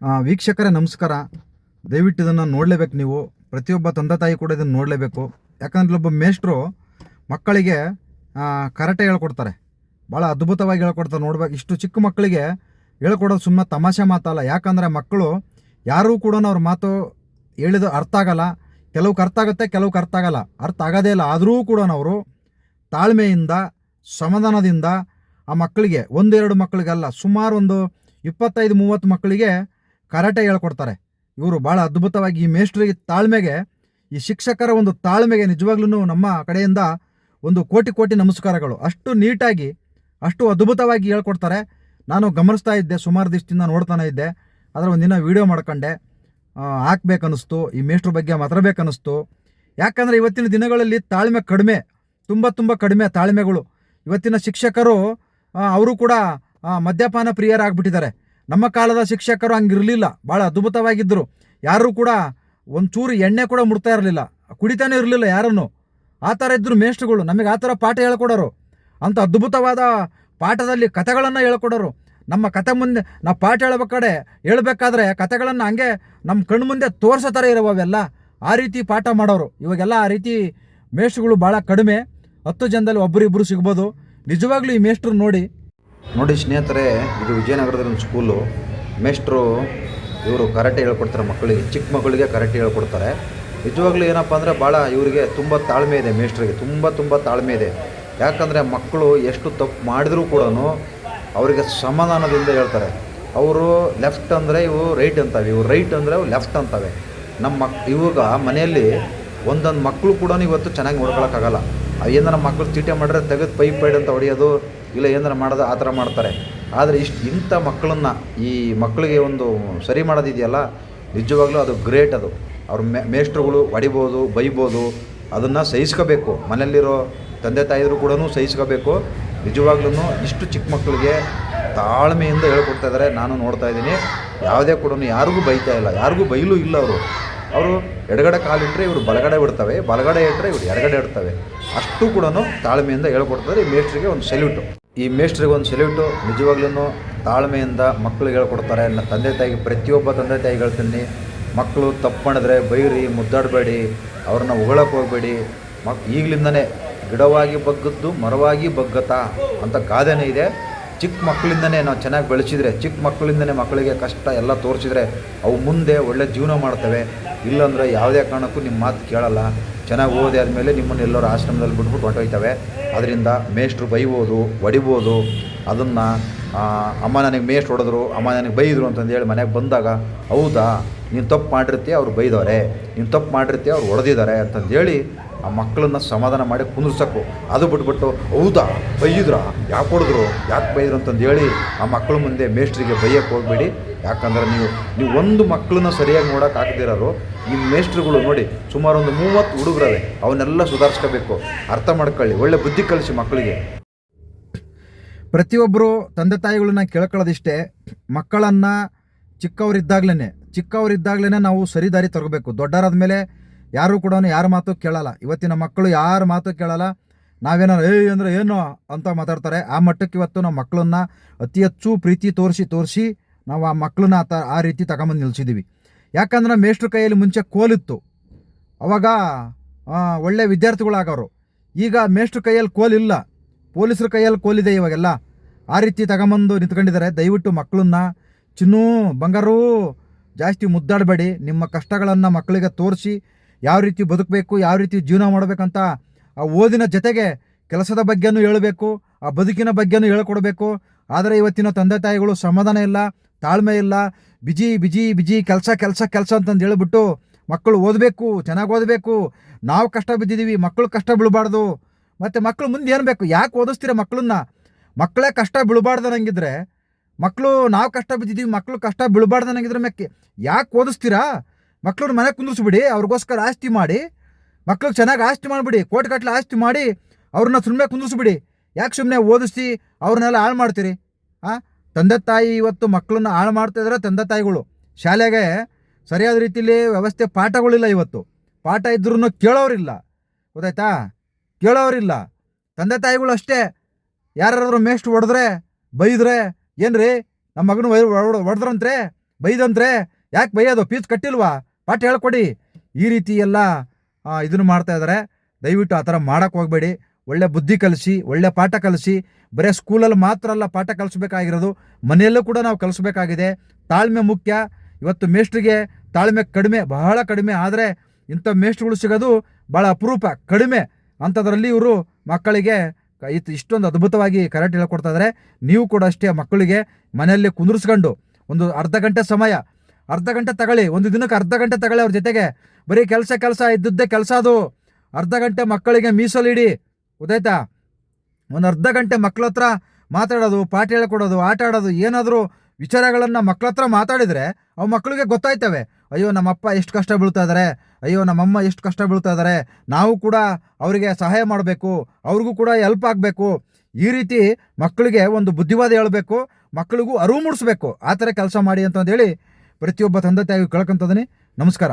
ವೀಕ್ಷಕರೇ ನಮಸ್ಕಾರ. ದಯವಿಟ್ಟು ಇದನ್ನು ನೋಡಲೇಬೇಕು ನೀವು. ಪ್ರತಿಯೊಬ್ಬ ತಂದೆ ತಾಯಿ ಕೂಡ ಇದನ್ನು ನೋಡಲೇಬೇಕು. ಯಾಕಂದ್ರೆ ಒಬ್ಬ ಮೇಷ್ಟ್ರು ಮಕ್ಕಳಿಗೆ ಕರಟೆ ಕರಾಟೆ ಹೇಳ್ಕೊಡ್ತಾರೆ. ಭಾಳ ಅದ್ಭುತವಾಗಿ ಹೇಳ್ಕೊಡ್ತಾರೆ ನೋಡ್ಬೇಕು. ಇಷ್ಟು ಚಿಕ್ಕ ಮಕ್ಕಳಿಗೆ ಹೇಳ್ಕೊಡೋದು ಸುಮ್ಮನೆ ತಮಾಷೆ ಮಾತಲ್ಲ. ಯಾಕಂದರೆ ಮಕ್ಕಳು ಯಾರೂ ಕೂಡ ಅವ್ರ ಮಾತು ಹೇಳಿದ ಅರ್ಥ ಆಗಲ್ಲ. ಕೆಲವಕ್ಕೆ ಅರ್ಥ ಆಗುತ್ತೆ ಕೆಲವ್ಗೆ ಅರ್ಥ ಆಗಲ್ಲ. ಅರ್ಥ ಆಗೋದೇ ಇಲ್ಲ. ಆದರೂ ಕೂಡ ಅವರು ತಾಳ್ಮೆಯಿಂದ, ಸಮಾಧಾನದಿಂದ ಆ ಮಕ್ಕಳಿಗೆ, ಒಂದೆರಡು ಮಕ್ಕಳಿಗಲ್ಲ, ಸುಮಾರು ಒಂದು ಇಪ್ಪತ್ತೈದು, ಮೂವತ್ತು ಮಕ್ಕಳಿಗೆ ಕರಾಟೆ ಹೇಳ್ಕೊಡ್ತಾರೆ. ಇವರು ಭಾಳ ಅದ್ಭುತವಾಗಿ ಈ ಮೇಷ್ಟ್ರಿಗೆ ತಾಳ್ಮೆಗೆ, ಈ ಶಿಕ್ಷಕರ ಒಂದು ತಾಳ್ಮೆಗೆ ನಿಜವಾಗ್ಲೂ ನಮ್ಮ ಕಡೆಯಿಂದ ಒಂದು ಕೋಟಿ ಕೋಟಿ ನಮಸ್ಕಾರಗಳು. ಅಷ್ಟು ನೀಟಾಗಿ, ಅಷ್ಟು ಅದ್ಭುತವಾಗಿ ಹೇಳ್ಕೊಡ್ತಾರೆ. ನಾನು ಗಮನಿಸ್ತಾ ಇದ್ದೆ, ಸುಮಾರು ದಿವಸದಿಂದ ನೋಡ್ತಾನೆ ಇದ್ದೆ. ಆದರೆ ಒಂದಿನ ವೀಡಿಯೋ ಮಾಡ್ಕೊಂಡೆ. ಹಾಕ್ಬೇಕನ್ನಿಸ್ತು, ಈ ಮೇಷ್ಟ್ರ ಬಗ್ಗೆ ಮಾತಾಡ್ಬೇಕನ್ನಿಸ್ತು ಯಾಕಂದರೆ ಇವತ್ತಿನ ದಿನಗಳಲ್ಲಿ ತಾಳ್ಮೆ ಕಡಿಮೆ, ತುಂಬ ತುಂಬ ಕಡಿಮೆ ತಾಳ್ಮೆಗಳು. ಇವತ್ತಿನ ಶಿಕ್ಷಕರು ಅವರು ಕೂಡ ಮದ್ಯಪಾನ ಪ್ರಿಯರಾಗ್ಬಿಟ್ಟಿದ್ದಾರೆ. ನಮ್ಮ ಕಾಲದ ಶಿಕ್ಷಕರು ಹಂಗಿರಲಿಲ್ಲ. ಭಾಳ ಅದ್ಭುತವಾಗಿದ್ದರು ಯಾರೂ ಕೂಡ ಒಂಚೂರು ಎಣ್ಣೆ ಕೂಡ ಮುಡ್ತಾ ಇರಲಿಲ್ಲ. ಕುಡಿತಾನೆ ಇರಲಿಲ್ಲ ಯಾರನ್ನು. ಆ ಥರ ಇದ್ದರು ಮೇಷ್ಟ್ರುಗಳು. ನಮಗೆ ಆ ಥರ ಪಾಠ ಹೇಳ್ಕೊಡೋರು. ಅಂಥ ಅದ್ಭುತವಾದ ಪಾಠದಲ್ಲಿ ಕಥೆಗಳನ್ನು ಹೇಳ್ಕೊಡೋರು. ನಮ್ಮ ಕತೆ ಮುಂದೆ, ನಾವು ಪಾಠ ಹೇಳ್ಬೇಕಾದ್ರೆ ಹೇಳ್ಬೇಕಾದ್ರೆ ಕತೆಗಳನ್ನು ಹಂಗೆ ನಮ್ಮ ಕಣ್ಣು ಮುಂದೆ ತೋರಿಸೋ ಥರ ಇರೋವೆಲ್ಲ ಆ ರೀತಿ ಪಾಠ ಮಾಡೋರು. ಇವಾಗೆಲ್ಲ ಆ ರೀತಿ ಮೇಷ್ಟ್ರುಗಳು ಭಾಳ ಕಡಿಮೆ. ಹತ್ತು ಜನದಲ್ಲಿ ಒಬ್ಬರಿಬ್ಬರು ಸಿಗ್ಬೋದು. ನಿಜವಾಗ್ಲೂ ಈ ಮೇಷ್ಟ್ರು ನೋಡಿ ನೋಡಿ ಸ್ನೇಹಿತರೆ, ಇದು ವಿಜಯನಗರದ ಒಂದು ಸ್ಕೂಲು ಮೇಷ್ಟ್ರು ಇವರು ಕರಾಟೆ ಹೇಳ್ಕೊಡ್ತಾರೆ ಮಕ್ಕಳಿಗೆ, ಚಿಕ್ಕ ಮಕ್ಕಳಿಗೆ ಕರಾಟೆ ಹೇಳ್ಕೊಡ್ತಾರೆ. ನಿಜವಾಗ್ಲೂ ಏನಪ್ಪ ಅಂದರೆ ಭಾಳ ಇವರಿಗೆ ತುಂಬ ತಾಳ್ಮೆ ಇದೆ ಮೇಷ್ಟ್ರಿಗೆ, ತುಂಬ ತುಂಬ ತಾಳ್ಮೆ ಇದೆ. ಯಾಕಂದರೆ ಮಕ್ಕಳು ಎಷ್ಟು ತಪ್ಪು ಮಾಡಿದರೂ ಕೂಡ ಅವರಿಗೆ ಸಮಾಧಾನದಿಂದ ಹೇಳ್ತಾರೆ. ಅವರು ಲೆಫ್ಟ್ ಅಂದರೆ ಇವು ರೈಟ್ ಅಂತವೆ, ಇವು ರೈಟ್ ಅಂದರೆ ಅವು ಲೆಫ್ಟ್ ಅಂತವೆ. ನಮ್ಮ ಮಕ್, ಇವಾಗ ಮನೆಯಲ್ಲಿ ಒಂದೊಂದು ಮಕ್ಕಳು ಕೂಡ ಇವತ್ತು ಚೆನ್ನಾಗಿ ನೋಡ್ಕೊಳಕ್ಕಾಗಲ್ಲ. ಏನಾರ ಮಕ್ಕಳು ಚೀಟೆ ಮಾಡಿದ್ರೆ ತೆಗೆದು ಪೈಪ್ ಪೈಡ್ ಅಂತ ಹೊಡೆಯೋದು ಇಲ್ಲ ಏನಾರ ಮಾಡೋದು, ಆ ಥರ ಮಾಡ್ತಾರೆ. ಆದರೆ ಇಷ್ಟು ಇಂಥ ಮಕ್ಕಳನ್ನು ಈ ಮಕ್ಕಳಿಗೆ ಒಂದು ಸರಿ ಮಾಡೋದಿದೆಯಲ್ಲ, ನಿಜವಾಗ್ಲೂ ಅದು ಗ್ರೇಟ್ ಅದು. ಅವ್ರ ಮೇ, ಮೇಷ್ಟ್ರುಗಳು ಹೊಡಿಬೋದು, ಬೈಬೋದು, ಅದನ್ನು ಸಹಿಸ್ಕೋಬೇಕು. ಮನೆಯಲ್ಲಿರೋ ತಂದೆ ತಾಯಿದ್ರು ಕೂಡ ಸಹಿಸ್ಕೋಬೇಕು. ನಿಜವಾಗ್ಲೂ ಇಷ್ಟು ಚಿಕ್ಕ ಮಕ್ಕಳಿಗೆ ತಾಳ್ಮೆಯಿಂದ ಹೇಳ್ಕೊಡ್ತಾ ಇದ್ದಾರೆ ನಾನು ನೋಡ್ತಾ ಇದ್ದೀನಿ. ಯಾವುದೇ ಕೂಡ ಯಾರಿಗೂ ಬೈತಾ ಇಲ್ಲ, ಯಾರಿಗೂ ಬೈಲೂ ಇಲ್ಲ ಅವರು. ಅವರು ಎಡಗಡೆ ಕಾಲಿಟ್ಟರೆ ಇವರು ಬಲಗಡೆ ಬಿಡ್ತವೆ, ಬಲಗಡೆ ಇಟ್ಟರೆ ಇವರು ಎಡಗಡೆ ಇಡ್ತವೆ. ಅಷ್ಟು ಕೂಡ ತಾಳ್ಮೆಯಿಂದ ಹೇಳ್ಕೊಡ್ತಾರೆ ಈ ಮೇಷ್ಟ್ರಿಗೆ ಒಂದು ಸೆಲ್ಯೂಟು ಈ ಮೇಷ್ಟ್ರಿಗೆ ಒಂದು ಸೆಲ್ಯೂಟು ನಿಜವಾಗ್ಲೂ ತಾಳ್ಮೆಯಿಂದ ಮಕ್ಕಳು ಹೇಳ್ಕೊಡ್ತಾರೆ. ನನ್ನ ತಂದೆ ತಾಯಿಗೆ ಪ್ರತಿಯೊಬ್ಬ ತಂದೆ ತಾಯಿ ಹೇಳ್ತೀನಿ ಮಕ್ಕಳು ತಪ್ಪು ಮಾಡಿದ್ರೆ ಬೈರಿ, ಮುದ್ದಾಡಬೇಡಿ, ಅವ್ರನ್ನ ಉಗಳಕ್ಕೆ ಹೋಗಬೇಡಿ. ಮಕ್, ಈಗಲಿಂದನೇ ಗಿಡವಾಗಿ ಬಗ್ಗದ್ದು ಮರವಾಗಿ ಬಗ್ಗತ್ತಾ ಅಂತ ಗಾದೆನೇ ಇದೆ. ಚಿಕ್ಕ ಮಕ್ಕಳಿಂದನೇ ನಾವು ಚೆನ್ನಾಗಿ ಬೆಳೆಸಿದ್ರೆ, ಚಿಕ್ಕ ಮಕ್ಕಳಿಂದನೇ ಮಕ್ಕಳಿಗೆ ಕಷ್ಟ ಎಲ್ಲ ತೋರಿಸಿದ್ರೆ ಅವು ಮುಂದೆ ಒಳ್ಳೆ ಜೀವನ ಮಾಡ್ತವೆ. ಇಲ್ಲಾಂದರೆ ಯಾವುದೇ ಕಾರಣಕ್ಕೂ ನಿಮ್ಮ ಮಾತು ಕೇಳಲ್ಲ. ಚೆನ್ನಾಗಿ ಓದಿ ಆದಮೇಲೆ ನಿಮ್ಮನ್ನು ಎಲ್ಲರೂ ಆಶ್ರಮದಲ್ಲಿ ಬಿಟ್ಬಿಟ್ಟು ಹೊಟ್ಟೋಯ್ತವೆ ಅದರಿಂದ ಮೇಷ್ಟ್ರು ಬೈಬೋದು, ಹೊಡಿಬೋದು. ಅದನ್ನು ಅಮ್ಮ ನನಗೆ ಮೇಷ್ಟ್ರು ಹೊಡೆದ್ರು, ಅಮ್ಮ ನನಗೆ ಬೈದರು ಅಂತಂದೇಳಿ ಮನೆಗೆ ಬಂದಾಗ, ಹೌದಾ? ನೀನು ತಪ್ಪು ಮಾಡಿರ್ತೀಯ, ಅವ್ರು ಬೈದವ್ರೆ. ನೀನು ತಪ್ಪು ಮಾಡಿರ್ತೀಯ, ಅವ್ರು ಹೊಡೆದಿದ್ದಾರೆ ಅಂತಂದೇಳಿ ಆ ಮಕ್ಕಳನ್ನ ಸಮಾಧಾನ ಮಾಡಿ ಕುಂದಿರ್ಸಕ್ಕು ಅದು ಬಿಟ್ಬಿಟ್ಟು, ಹೌದಾ ಬೈದ್ರ ಯಾಕೆ ಹೊಡೆದ್ರು, ಯಾಕೆ ಬೈದ್ರು ಅಂತಂದೇಳಿ ಆ ಮಕ್ಕಳ ಮುಂದೆ ಮೇಸ್ಟ್ರಿಗೆ ಬೈಯಕ್ಕೆ ಹೋಗಬೇಡಿ. ಯಾಕಂದ್ರೆ ನೀವು ನೀವು ಒಂದು ಮಕ್ಕಳನ್ನ ಸರಿಯಾಗಿ ನೋಡೋಕೆ ಹಾಕದಿರೋರು ಈ ಮೇಸ್ಟ್ರುಗಳು ನೋಡಿ ಸುಮಾರು ಒಂದು ಮೂವತ್ತು ಹುಡುಗರವೆ, ಅವನ್ನೆಲ್ಲ ಸುಧಾರಿಸ್ಕೋಬೇಕು. ಅರ್ಥ ಮಾಡ್ಕೊಳ್ಳಿ, ಒಳ್ಳೆ ಬುದ್ಧಿ ಕಲಿಸಿ ಮಕ್ಕಳಿಗೆ. ಪ್ರತಿಯೊಬ್ಬರು ತಂದೆ ತಾಯಿಗಳನ್ನ ಕೇಳ್ಕೊಳ್ಳೋದಿಷ್ಟೇ, ಮಕ್ಕಳನ್ನು ಚಿಕ್ಕವರಿದ್ದಾಗ್ಲೇ ಚಿಕ್ಕವರಿದ್ದಾಗ್ಲೇ ನಾವು ಸರಿ ದಾರಿ ತರಬೇಕು. ದೊಡ್ಡರಾದ ಮೇಲೆ ಯಾರು ಕೂಡ ಯಾರ ಮಾತು ಕೇಳಲ್ಲ. ಇವತ್ತಿನ ಮಕ್ಕಳು ಯಾರ ಮಾತು ಕೇಳಲ್ಲ. ನಾವೇನಾರು ಏಯ್, ಅಂದರೆ ಏನು? ಅಂತ ಮಾತಾಡ್ತಾರೆ. ಆ ಮಟ್ಟಕ್ಕೆ ಇವತ್ತು ನಮ್ಮ ಮಕ್ಕಳನ್ನ ಅತಿ ಹೆಚ್ಚು ಪ್ರೀತಿ ತೋರಿಸಿ ತೋರಿಸಿ ನಾವು ಆ ಮಕ್ಕಳನ್ನ ಆ ಆ ರೀತಿ ತಗೊಂಬಂದು ನಿಲ್ಸಿದ್ದೀವಿ ಯಾಕಂದ್ರೆ ಮೇಷ್ಟ್ರ ಕೈಯಲ್ಲಿ ಮುಂಚೆ ಕೋಲಿತ್ತು. ಅವಾಗ ಒಳ್ಳೆ ವಿದ್ಯಾರ್ಥಿಗಳಾಗವರು ಈಗ ಮೇಷ್ಟ್ರ ಕೈಯಲ್ಲಿ ಕೋಲಿಲ್ಲ. ಪೊಲೀಸರ ಕೈಯಲ್ಲಿ ಕೋಲಿದೆ ಇವಾಗೆಲ್ಲ. ಆ ರೀತಿ ತಗೊಂಬಂದು ನಿಂತ್ಕೊಂಡಿದ್ದಾರೆ. ದಯವಿಟ್ಟು ಮಕ್ಕಳನ್ನ, ಚಿನ್ನು, ಬಂಗಾರು ಜಾಸ್ತಿ ಮುದ್ದಾಡಬೇಡಿ. ನಿಮ್ಮ ಕಷ್ಟಗಳನ್ನು ಮಕ್ಕಳಿಗೆ ತೋರಿಸಿ ಯಾವ ರೀತಿ ಬದುಕಬೇಕು, ಯಾವ ರೀತಿ ಜೀವನ ಮಾಡಬೇಕಂತ ಆ ಓದಿನ ಜೊತೆಗೆ ಕೆಲಸದ ಬಗ್ಗೆನೂ ಹೇಳಬೇಕು, ಆ ಬದುಕಿನ ಬಗ್ಗೆನೂ ಹೇಳ್ಕೊಡ್ಬೇಕು. ಆದರೆ ಇವತ್ತಿನ ತಂದೆ ತಾಯಿಗಳು ಸಮಾಧಾನ ಇಲ್ಲ, ತಾಳ್ಮೆ ಇಲ್ಲ, ಬಿಜಿ ಬಿಜಿ ಬಿಜಿ ಕೆಲಸ ಕೆಲಸ ಕೆಲಸ ಅಂತಂದು ಹೇಳಿಬಿಟ್ಟು ಮಕ್ಕಳು ಓದಬೇಕು, ಚೆನ್ನಾಗಿ ಓದಬೇಕು. ನಾವು ಕಷ್ಟ ಬಿದ್ದಿದ್ದೀವಿ ಮಕ್ಕಳು ಕಷ್ಟ ಬೀಳಬಾರ್ದು. ಮತ್ತು ಮಕ್ಕಳು ಮುಂದೆ ಏನು ಬೇಕು? ಯಾಕೆ ಓದಿಸ್ತೀರ ಮಕ್ಕಳನ್ನ? ಮಕ್ಕಳೇ ಕಷ್ಟ ಬೀಳಬಾರ್ದನಂಗಿದ್ರೆ ಮಕ್ಕಳು ನಾವು ಕಷ್ಟ ಬಿದ್ದಿದ್ದೀವಿ ಮಕ್ಕಳು ಕಷ್ಟ ಬೀಳಬಾರ್ದು ನನಗಿದ್ರ ಮ್ಯಾಕೆ ಯಾಕೆ ಓದಿಸ್ತೀರಾ? ಮಕ್ಕಳನ್ನ ಮನೆ ಕುಂದಿಸ್ಬಿಡಿ ಅವ್ರಿಗೋಸ್ಕರ ಆಸ್ತಿ ಮಾಡಿ, ಮಕ್ಳಿಗೆ ಚೆನ್ನಾಗಿ ಆಸ್ತಿ ಮಾಡಿಬಿಡಿ ಕೋಟಿಗಟ್ಟಲೆ ಆಸ್ತಿ ಮಾಡಿ, ಅವ್ರನ್ನ ಸುಮ್ಮನೆ ಕುಂದಿಸ್ಬಿಡಿ ಯಾಕೆ ಸುಮ್ಮನೆ ಓದಿಸಿ ಅವ್ರನ್ನೆಲ್ಲ ಹಾಳು ಮಾಡ್ತೀರಿ. ಆ? ತಂದೆ ತಾಯಿ ಇವತ್ತು ಮಕ್ಕಳನ್ನ ಹಾಳು ಮಾಡ್ತಾ ಇದ್ದಾರೆ ತಂದೆ ತಾಯಿಗಳು. ಶಾಲೆಗೆ ಸರಿಯಾದ ರೀತಿಯಲ್ಲಿ ವ್ಯವಸ್ಥೆ ಪಾಠಗಳಿಲ್ಲ ಇವತ್ತು. ಪಾಠ ಇದ್ರೂ ಕೇಳೋರಿಲ್ಲ. ಗೊತ್ತಾಯ್ತಾ? ಕೇಳೋರಿಲ್ಲ. ತಂದೆ ತಾಯಿಗಳು ಅಷ್ಟೇ ಯಾರಾದ್ರೂ ಮೇಸ್ಟ್ ಹೊಡೆದ್ರೆ, ಬೈದ್ರೆ ಏನ್ರಿ? ನಮ್ಮ ಮಗನ ಹೊಡೆದ್ರಂತ್ರೆ? ಬೈದಂತ್ರೆ? ಯಾಕೆ ಬೈಯೋದು? ಫೀಸ್ ಕಟ್ಟಿಲ್ವಾ? ಪಾಠ ಹೇಳ್ಕೊಡಿ. ಈ ರೀತಿ ಎಲ್ಲ ಇದನ್ನು ಮಾಡ್ತಾ ಇದ್ದಾರೆ ದಯವಿಟ್ಟು ಆ ಥರ ಮಾಡೋಕ್ಕೆ ಹೋಗಬೇಡಿ. ಒಳ್ಳೆ ಬುದ್ಧಿ ಕಲಿಸಿ, ಒಳ್ಳೆ ಪಾಠ ಕಲಿಸಿ. ಬರೀ ಸ್ಕೂಲಲ್ಲಿ ಮಾತ್ರ ಅಲ್ಲ, ಪಾಠ ಕಲಿಸ್ಬೇಕಾಗಿರೋದು. ಮನೆಯಲ್ಲೂ ಕೂಡ ನಾವು ಕಲಿಸ್ಬೇಕಾಗಿದೆ. ತಾಳ್ಮೆ ಮುಖ್ಯ. ಇವತ್ತು ಮೇಷ್ಟ್ರಿಗೆ ತಾಳ್ಮೆ ಕಡಿಮೆ, ಬಹಳ ಕಡಿಮೆ. ಆದರೆ ಇಂಥ ಮೇಷ್ಟ್ರುಗಳು ಸಿಗೋದು ಭಾಳ ಅಪರೂಪ, ಕಡಿಮೆ. ಅಂಥದ್ರಲ್ಲಿ ಇವರು ಮಕ್ಕಳಿಗೆ ಕ- ಇತ್- ಇಷ್ಟೊಂದು ಅದ್ಭುತವಾಗಿ ಕರೆಕ್ಟ್ ಹೇಳ್ಕೊಡ್ತಾ ಇದ್ದಾರೆ ನೀವು ಕೂಡ ಅಷ್ಟೇ ಮಕ್ಕಳಿಗೆ ಮನೆಯಲ್ಲಿ ಕುಂದಿರ್ಸ್ಕೊಂಡು ಒಂದು ಅರ್ಧ ಗಂಟೆ ಸಮಯ, ಅರ್ಧ ಗಂಟೆ ತಗೊಳ್ಳಿ, ಒಂದು ದಿನಕ್ಕೆ ಅರ್ಧ ಗಂಟೆ ತಗೊಳ್ಳಿ ಅವ್ರ ಜೊತೆಗೆ. ಬರೀ ಕೆಲಸ ಕೆಲಸ, ಇದ್ದದ್ದೇ ಕೆಲಸ ಅದು. ಅರ್ಧ ಗಂಟೆ ಮಕ್ಕಳಿಗೆ ಮೀಸಲಿಡಿ ಗೊತ್ತಾಯ್ತಾ? ಒಂದು ಅರ್ಧ ಗಂಟೆ ಮಕ್ಕಳ ಹತ್ರ ಮಾತಾಡೋದು, ಪಾಠ ಹೇಳ್ಕೊಡೋದು, ಆಟ ಆಡೋದು, ಏನಾದರೂ ವಿಚಾರಗಳನ್ನು ಮಕ್ಕಳ ಹತ್ರ ಮಾತಾಡಿದರೆ ಅವು ಮಕ್ಕಳಿಗೆ ಗೊತ್ತಾಯ್ತವೆ. ಅಯ್ಯೋ, ನಮ್ಮಪ್ಪ ಎಷ್ಟು ಕಷ್ಟ ಬೀಳ್ತಾ ಇದ್ದಾರೆ ಅಯ್ಯೋ, ನಮ್ಮಮ್ಮ ಎಷ್ಟು ಕಷ್ಟ ಬೀಳ್ತಾ ಇದ್ದಾರೆ ನಾವು ಕೂಡ ಅವರಿಗೆ ಸಹಾಯ ಮಾಡಬೇಕು, ಅವ್ರಿಗೂ ಕೂಡ ಹೆಲ್ಪ್ ಆಗಬೇಕು. ಈ ರೀತಿ ಮಕ್ಕಳಿಗೆ ಒಂದು ಬುದ್ಧಿವಾದ ಹೇಳಬೇಕು, ಮಕ್ಕಳಿಗೂ ಅರಿವು ಮೂಡಿಸ್ಬೇಕು. ಆ ಥರ ಕೆಲಸ ಮಾಡಿ ಅಂತಂದೇಳಿ ಪ್ರತಿಯೊಬ್ಬ ತಂದೆ ತಾಯಿಗೂ ಕೇಳ್ಕೊಂತದೀನಿ ನಮಸ್ಕಾರ.